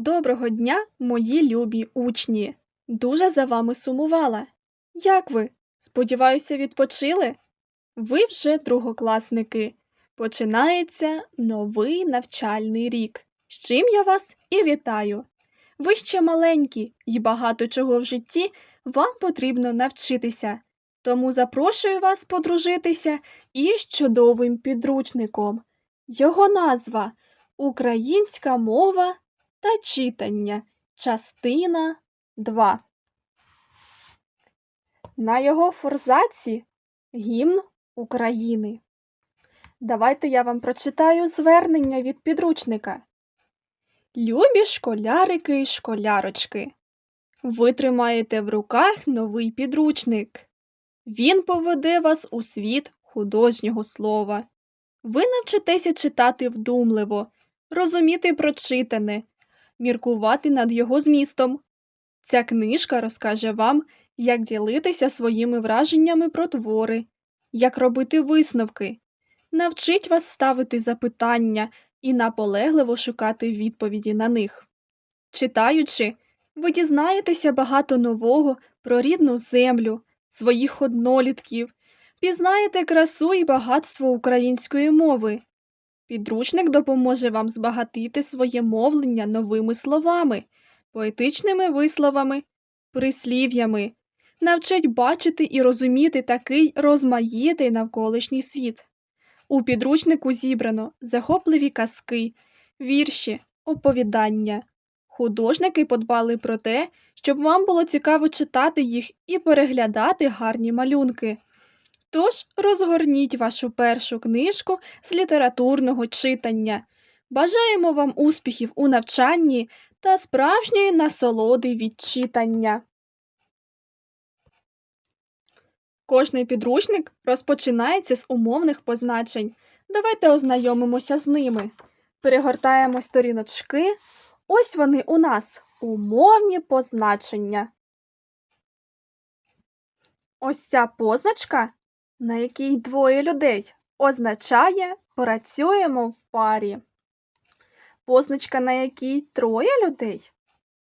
Доброго дня, мої любі учні! Дуже за вами сумувала. Як ви? Сподіваюся, відпочили? Ви вже другокласники. Починається новий навчальний рік. З чим я вас і вітаю. Ви ще маленькі і багато чого в житті вам потрібно навчитися. Тому запрошую вас подружитися із чудовим підручником. Його назва Українська мова та читання. Частина 2. На його форзаці гімн України. Давайте я вам прочитаю звернення від підручника. Любі школярики і школярочки. Ви тримаєте в руках новий підручник. Він поведе вас у світ художнього слова. Ви навчитеся читати вдумливо, розуміти прочитане, міркувати над його змістом. Ця книжка розкаже вам, як ділитися своїми враженнями про твори, як робити висновки, навчить вас ставити запитання і наполегливо шукати відповіді на них. Читаючи, ви дізнаєтеся багато нового про рідну землю, своїх однолітків, пізнаєте красу і багатство української мови. Підручник допоможе вам збагатити своє мовлення новими словами, поетичними висловами, прислів'ями, навчить бачити і розуміти такий розмаїтий навколишній світ. У підручнику зібрано захопливі казки, вірші, оповідання. Художники подбали про те, щоб вам було цікаво читати їх і переглядати гарні малюнки. Тож розгорніть вашу першу книжку з літературного читання. Бажаємо вам успіхів у навчанні та справжньої насолоди від читання. Кожний підручник розпочинається з умовних позначень. Давайте ознайомимося з ними. Перегортаємо сторіночки. Ось вони у нас умовні позначення. Ось ця позначка на якій двоє людей, означає працюємо в парі. Позначка, на якій троє людей,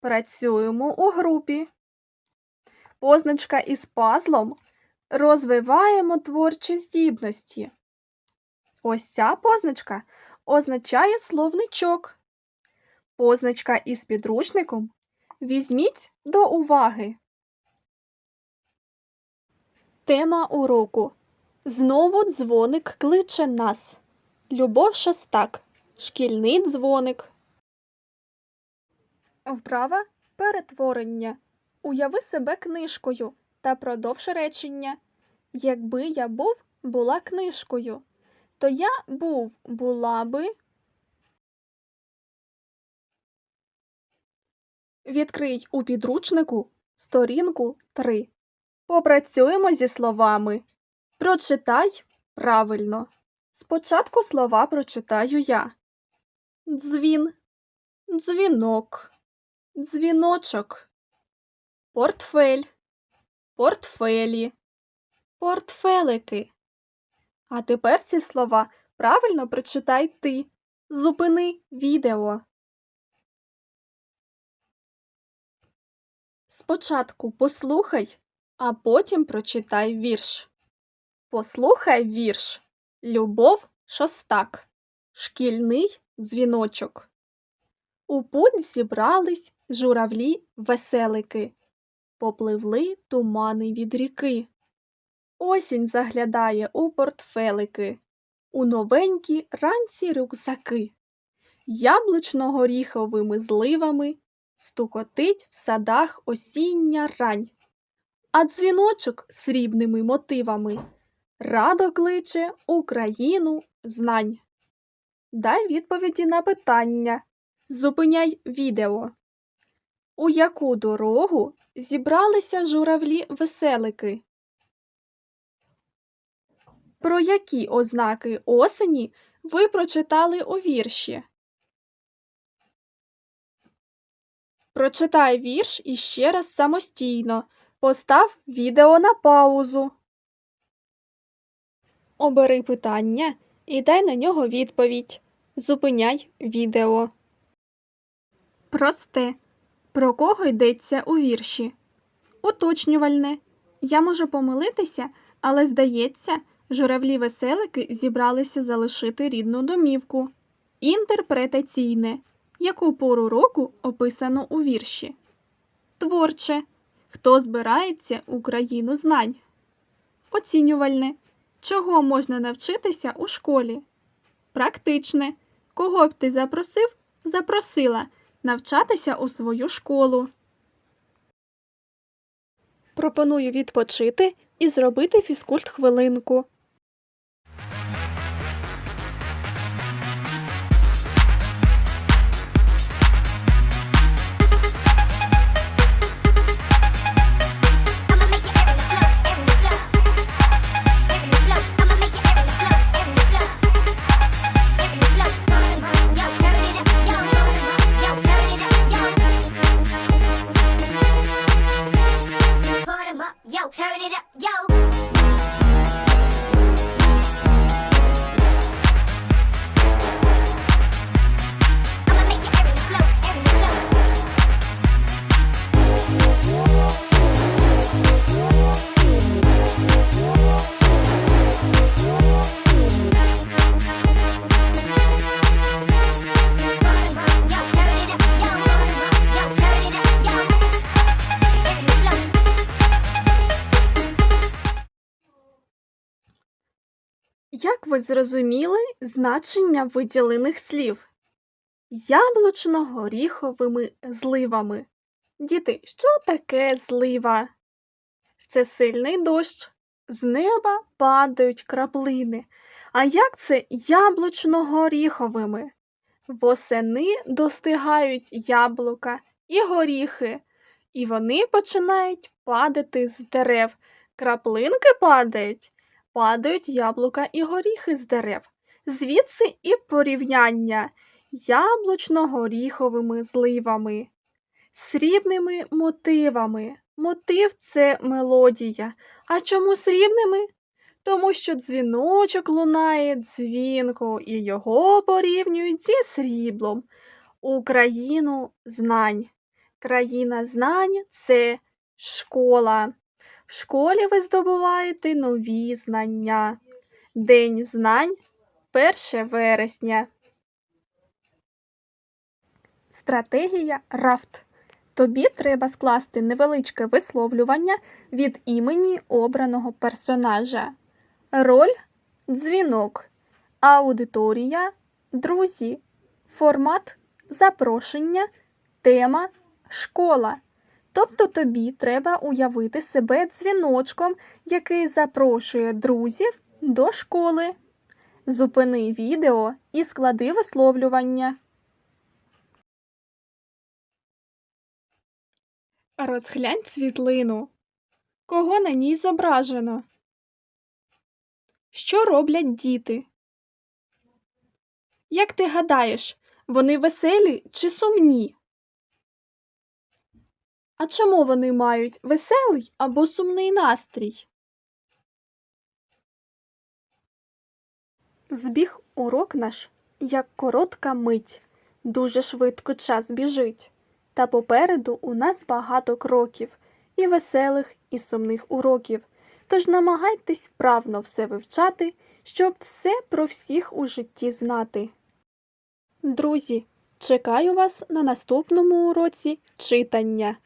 працюємо у групі. Позначка із пазлом розвиваємо творчі здібності. Ось ця позначка означає словничок. Позначка із підручником візьміть до уваги. Тема уроку Знову дзвоник кличе нас. Любов Шостак. Шкільний дзвоник. Вправа перетворення. Уяви себе книжкою та продовж речення. Якби я був, була книжкою, то я був, була би. Відкрий у підручнику сторінку 3. Попрацюємо зі словами. Прочитай правильно. Спочатку слова прочитаю я. Дзвін, дзвінок, дзвіночок, портфель, портфелі, портфелики. А тепер ці слова правильно прочитай ти. Зупини відео. Спочатку послухай, а потім прочитай вірш. Послухай вірш Любов Шостак. Шкільний дзвіночок. У путь зібрались журавлі веселики, попливли тумани від ріки. Осінь заглядає у портфелики, у новенькі ранці рюкзаки. Яблучно-горіховими зливами стукотить в садах осіння рань, а дзвіночок срібними мотивами радо кличе Україну знань. Дай відповіді на питання. Зупиняй відео. У яку дорогу зібралися журавлі-веселики? Про які ознаки осені ви прочитали у вірші? Прочитай вірш іще раз самостійно. Постав відео на паузу. Обери питання і дай на нього відповідь. Зупиняй відео. Просте. Про кого йдеться у вірші? Уточнювальне. Я можу помилитися, але здається, журавлі веселики зібралися залишити рідну домівку. Інтерпретаційне. Яку пору року описано у вірші? Творче. Хто збирається у знань? Оцінювальне. Чого можна навчитися у школі? Практичне. Кого б ти запросив, запросила навчатися у свою школу. Пропоную відпочити і зробити фізкульт хвилинку. Ви зрозуміли значення виділених слів? Яблучно-горіховими зливами. Діти, що таке злива? Це сильний дощ. З неба падають краплини. А як це яблучно-горіховими? Восени достигають яблука і горіхи, і вони починають падати з дерев. Краплинки падають, падають яблука і горіхи з дерев. Звідси і порівняння яблучно-горіховими зливами, срібними мотивами. Мотив це мелодія. А чому срібними? Тому що дзвіночок лунає дзвінко, і його порівнюють зі сріблом. Україну знань. Країна знань це школа. В школі ви здобуваєте нові знання. День знань 1 вересня. Стратегія рафт. Тобі треба скласти невеличке висловлювання від імені обраного персонажа. Роль дзвінок, аудиторія, друзі, формат запрошення, тема школа. Тобто тобі треба уявити себе дзвіночком, який запрошує друзів до школи. Зупини відео і склади висловлювання. Розглянь світлину. Кого на ній зображено? Що роблять діти? Як ти гадаєш, вони веселі чи сумні? А чому вони мають веселий або сумний настрій? Збіг урок наш, як коротка мить, дуже швидко час біжить. Та попереду у нас багато кроків, і веселих, і сумних уроків. Тож намагайтесь вправно все вивчати, щоб все про всіх у житті знати. Друзі, чекаю вас на наступному уроці читання.